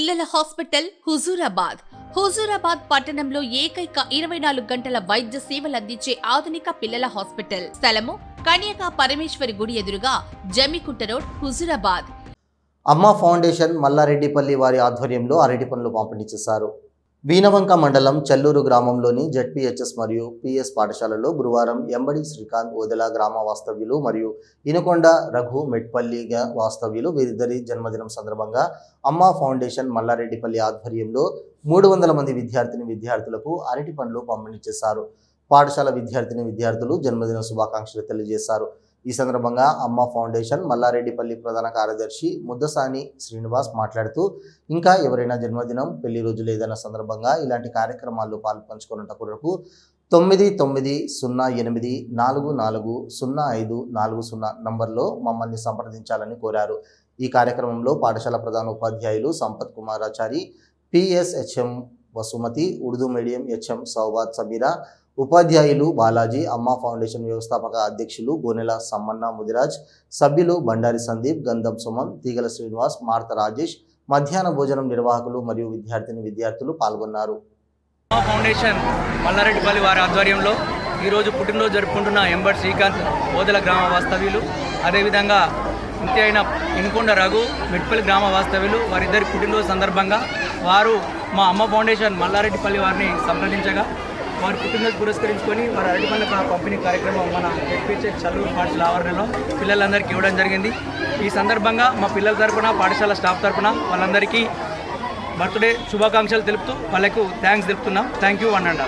పిల్లల హాస్పిటల్ హుజూరాబాద్. హుజూరాబాద్ పట్టణంలో ఏకైక ఇరవై నాలుగు గంటల వైద్య సేవలు అందించే ఆధునిక పిల్లల హాస్పిటల్ స్థలము కన్యకా పరమేశ్వరి గుడి ఎదురుగా జమికుంట రోడ్ హుజూరాబాద్. అమ్మ ఫౌండేషన్ మల్లారెడ్డిపల్లి వారి ఆధ్వర్యంలో అరటి పనులు పంపిణీ చేశారు. వీనవంక మండలం చెల్లూరు గ్రామంలోని జెడ్పీహెచ్ఎస్ మరియు పిఎస్ పాఠశాలలో గురువారం ఎంబడి శ్రీకాంత్ ఓదెల గ్రామ వాస్తవ్యులు మరియు ఇనుకొండ రఘు మెట్పల్లి వాస్తవ్యులు వీరిద్దరి జన్మదినం సందర్భంగా అమ్మ ఫౌండేషన్ మల్లారెడ్డిపల్లి ఆధ్వర్యంలో మూడు వందల మంది విద్యార్థిని విద్యార్థులకు అరటి పండ్లు పంపిణీ చేశారు. పాఠశాల విద్యార్థిని విద్యార్థులు జన్మదిన శుభాకాంక్షలు తెలియజేశారు. ఈ సందర్భంగా అమ్మ ఫౌండేషన్ మల్లారెడ్డిపల్లి ప్రధాన కార్యదర్శి ముద్దసాని శ్రీనివాస్ మాట్లాడుతూ ఇంకా ఎవరైనా జన్మదినం పెళ్ళి రోజు లేదన్న సందర్భంగా ఇలాంటి కార్యక్రమాల్లో పాల్పంచుకున్నట్టు కొరకు తొమ్మిది తొమ్మిది సున్నా ఎనిమిది నాలుగు నాలుగు సున్నా ఐదు నాలుగు సున్నా నంబర్లో మమ్మల్ని సంప్రదించాలని కోరారు. ఈ కార్యక్రమంలో పాఠశాల ప్రధాన ఉపాధ్యాయులు Sampath Kumarachari PSHM Vasumathi Urdu medium HM సౌబాద్ సబీరా ఉపాధ్యాయులు బాలాజీ అమ్మ ఫౌండేషన్ వ్యవస్థాపక అధ్యక్షులు గోనెల సమ్మన్న ముదిరాజ్ సభ్యులు బండారి సందీప్ గంధం సుమన్ తీగల శ్రీనివాస్ మార్త రాజేష్ మధ్యాహ్న భోజనం నిర్వాహకులు మరియు విద్యార్థిని విద్యార్థులు పాల్గొన్నారు. మా ఫౌండేషన్ మల్లారెడ్డిపల్లి వారి ఆధ్వర్యంలో ఈరోజు పుట్టినరోజు జరుపుకుంటున్న ఎంబర్ శ్రీకాంత్ ఓదల గ్రామ వాస్తవ్యులు అదేవిధంగా ఇంటి అయిన ఇనుకొండ రఘు మెట్పల్లి గ్రామ వాస్తవ్యులు వారిద్దరి పుట్టినరోజు సందర్భంగా వారు మా అమ్మ ఫౌండేషన్ మల్లారెడ్డిపల్లి వారిని సంప్రదించగా వారి పుట్టినరోజు పురస్కరించుకొని వారి అరటిపల్లి పంపిణీ కార్యక్రమం మన ఎక్పిచే చదువు పాఠశాల ఆవరణలో పిల్లలందరికీ ఇవ్వడం జరిగింది. ఈ సందర్భంగా మా పిల్లల తరపున పాఠశాల స్టాఫ్ తరపున వాళ్ళందరికీ బర్త్డే శుభాకాంక్షలు తెలుపుతూ వాళ్ళకు థ్యాంక్స్ తెలుపుతున్నాం. Thank you one and